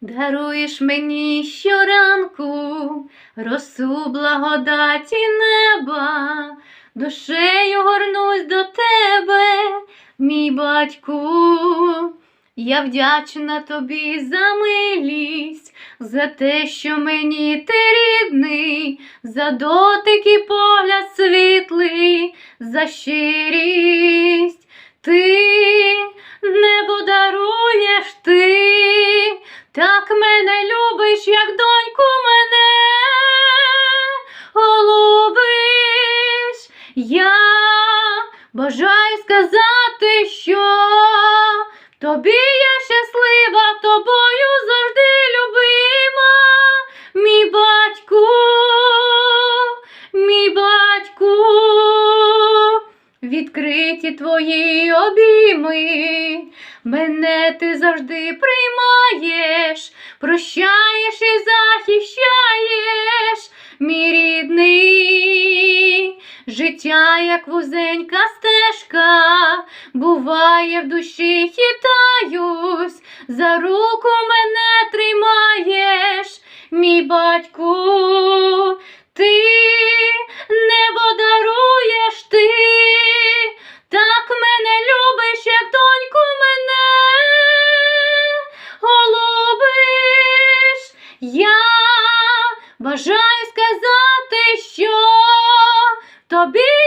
Даруєш мені щоранку росу благодаті неба, душею горнусь до тебе, мій батьку. Я вдячна тобі за милість, за те, що мені ти рідний, за дотик і погляд світлий, за щирість. Ти Я бажаю сказати, що тобі я щаслива, тобою завжди любима, мій батьку, мій батьку, відкриті твої обійми, мене ти завжди приймаєш, прощаєш і захищаєш, Життя, як вузенька стежка, буває в душі хитаюсь, за руку мене тримаєш, мій батьку, ти небо даруєш ти, так мене любиш, як доньку мене голубиш. Я бажаю сказати. Tobi!